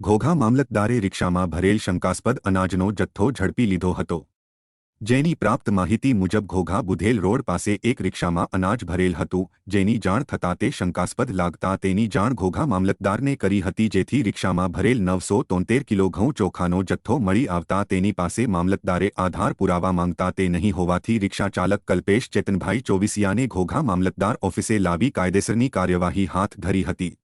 ઘોઘા મામલતદારે રિક્ષામાં ભરેલ શંકાસ્પદ અનાજનો જથ્થો ઝડપી લીધો હતો. જેની પ્રાપ્ત માહિતી મુજબ ઘોઘા બુધેલ રોડ પાસે એક રિક્ષામાં અનાજ ભરેલ હતું, જેની જાણ થતાં તે શંકાસ્પદ લાગતા તેની જાણ ઘોઘા મામલતદારને કરી હતી જેથી રિક્ષામાં ભરેલ નવસો તોતેર કિલો ઘઉં ચોખાનો જથ્થો મળી આવતા તેની પાસે મામલતદારે આધાર પુરાવા માંગતા તે નહીં હોવાથી રિક્ષા ચાલક કલ્પેશ ચેતનભાઈ ચોવીસિયાને ઘોઘા મામલતદાર ઓફિસે લાવી કાયદેસરની કાર્યવાહી હાથ ધરી હતી.